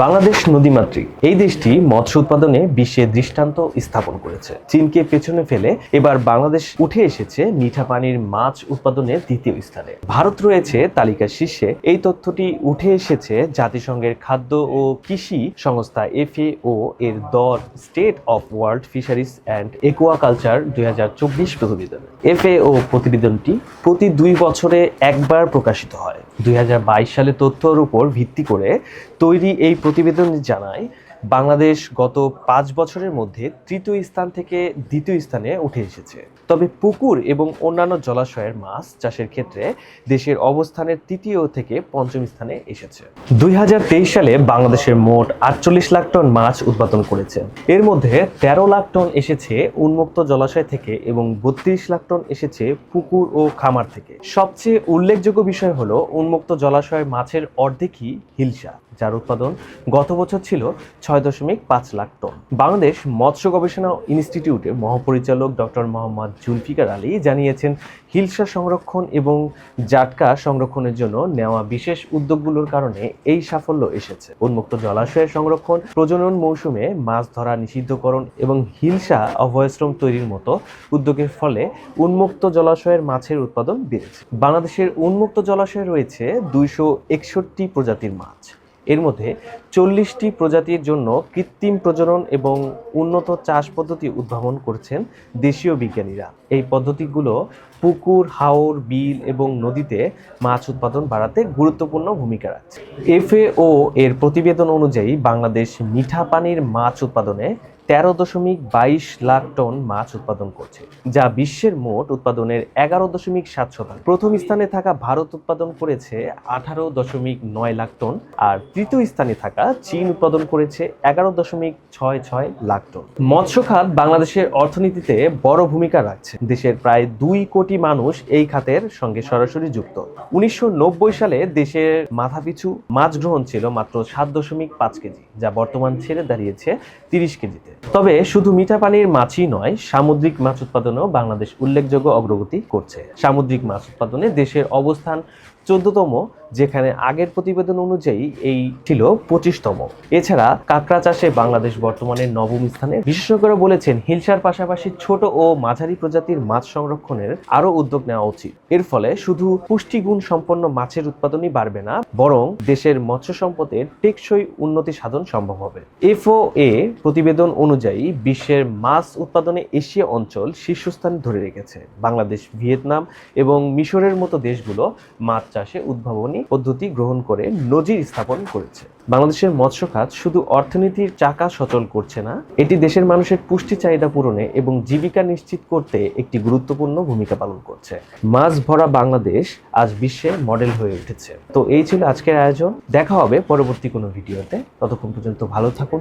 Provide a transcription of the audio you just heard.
বাংলাদেশ নদীমাতৃক, এই দেশটি মৎস্য উৎপাদনে বিশ্বে দৃষ্টান্ত স্থাপন করেছে। চীনকে পেছনে ফেলে এবার বাংলাদেশ উঠে এসেছে মিঠা পানির মাছ উৎপাদনের দ্বিতীয় স্থানে। ভারত রয়েছে তালিকার শীর্ষে। এই তথ্যটি উঠে এসেছে জাতিসংঘের খাদ্য ও কৃষি সংস্থা এফএও এর the state of world fisheries and aquaculture দুই প্রতিবেদন। এফএও প্রতিবেদনটি প্রতি দুই বছরে একবার প্রকাশিত হয়। দুই সালে তথ্যর উপর ভিত্তি করে তৈরি এই প্রতিবেদন জানায় বাংলাদেশ গত পাঁচ বছরের মধ্যে তৃতীয় স্থান থেকে দ্বিতীয় স্থানে উঠে এসেছে। তবে পুকুর এবং অন্যান্য জলাশয়ের মাছ চাষের ক্ষেত্রে দেশের অবস্থানের তৃতীয় থেকে পঞ্চম স্থানে এসেছে। দুই হাজার তেইশ সালে বাংলাদেশের মোট আটচল্লিশ লাখ টন মাছ উৎপাদন করেছে। এর মধ্যে তেরো লাখ টন এসেছে উন্মুক্ত জলাশয় থেকে এবং বত্রিশ লাখ টন এসেছে পুকুর ও খামার থেকে। সবচেয়ে উল্লেখযোগ্য বিষয় হলো উন্মুক্ত জলাশয়ের মাছের অর্ধেকই হিলসা যার উৎপাদন গত বছর ছিল ছয় দশমিক পাঁচ লাখ টন। বাংলাদেশ মৎস্য গবেষণা ইনস্টিটিউটের মহাপরিচালক ডক্টর মোহাম্মদ জুলফিকার আলী জানিয়েছেন হিলসা সংরক্ষণ এবং জাটকা সংরক্ষণের জন্য নেওয়া বিশেষ উদ্যোগগুলোর কারণে এই সাফল্য এসেছে। উন্মুক্ত জলাশয়ের সংরক্ষণ, প্রজনন মৌসুমে মাছ ধরা নিষিদ্ধকরণ এবং হিলসা অভয়াশ্রম তৈরির মতো উদ্যোগের ফলে উন্মুক্ত জলাশয়ের মাছের উৎপাদন বেড়েছে। বাংলাদেশের উন্মুক্ত জলাশয়ে রয়েছে দুইশো একষট্টি প্রজাতির মাছ। এর মধ্যে চল্লিশটি প্রজাতির জন্য কৃত্রিম প্রজনন এবং উন্নত চাষ পদ্ধতি উদ্ভাবন করছেন দেশীয় বিজ্ঞানীরা। এই পদ্ধতিগুলো পুকুর, হাওর, বিল এবং নদীতে মাছ উৎপাদন বাড়াতে গুরুত্বপূর্ণ ভূমিকা রাখছে। এফএও এর প্রতিবেদন অনুযায়ী বাংলাদেশ মিঠা পানির মাছ উৎপাদনে তেরো দশমিক বাইশ লাখ টন মাছ উৎপাদন করছে, যা বিশ্বের মোট উৎপাদনের এগারো দশমিক সাত শতাংশ। প্রথম স্থানে থাকা ভারত উৎপাদন করেছে আঠারো দশমিক নয় লাখ টন, আর তৃতীয় স্থানে থাকা চীন উৎপাদন করেছে এগারো দশমিক ছয় ছয় লাখ টন। মৎস্য খাত বাংলাদেশের অর্থনীতিতে বড় ভূমিকা রাখছে। দেশের প্রায় দুই কোটি মানুষ এই খাতের সঙ্গে সরাসরি যুক্ত। উনিশশো নব্বই সালে দেশের মাথাপিছু মাছ গ্রহণ ছিল মাত্র সাত দশমিক পাঁচ কেজি, যা বর্তমান ছেড়ে দাঁড়িয়েছে তিরিশ কেজিতে। তবে শুধু মিঠা পানির মাছই নয়, সামুদ্রিক মাছ উৎপাদনেও বাংলাদেশ উল্লেখযোগ্য অগ্রগতি করছে। সামুদ্রিক মাছ উৎপাদনে দেশের অবস্থান চোদ্দতম, যেখানে আগের প্রতিবেদন অনুযায়ী এই ছিল পঁচিশতম। এছাড়া কাঁকড়া চাষে বাংলাদেশ বর্তমানে নবম স্থানে। বিশেষজ্ঞরা বলেছেন, হিলসার পাশাপাশি ছোট ও মাঝারি প্রজাতির মাছ সংরক্ষণের আরও উদ্যোগ নেওয়া উচিত। এর ফলে শুধু পুষ্টিগুণ সম্পন্ন মাছের উৎপাদনই বাড়বে না, বরং দেশের মৎস্য সম্পদের টেকসই উন্নতি সাধন সম্ভব হবে। এফও এ প্রতিবেদন অনুযায়ী বিশ্বের মাছ উৎপাদনে এশিয়া অঞ্চল শীর্ষস্থান ধরে রেখেছে। বাংলাদেশ, ভিয়েতনাম এবং মিশরের মতো দেশগুলো মাছ চাষে উদ্ভাবনী পদ্ধতি গ্রহণ করে নজির স্থাপন করেছে। বাংলাদেশের মৎস্য খাত শুধু অর্থনীতির চাকা সচল করছে না, এটি দেশের মানুষের পুষ্টি চাহিদা পূরণে এবং জীবিকা নিশ্চিত করতে একটি গুরুত্বপূর্ণ ভূমিকা পালন করছে। মাছ ভরা বাংলাদেশ আজ বিশ্বে মডেল হয়ে উঠেছে। তো এই ছিল আজকের আয়োজন। দেখা হবে পরবর্তী কোনো ভিডিওতে। ততক্ষণ পর্যন্ত ভালো থাকুন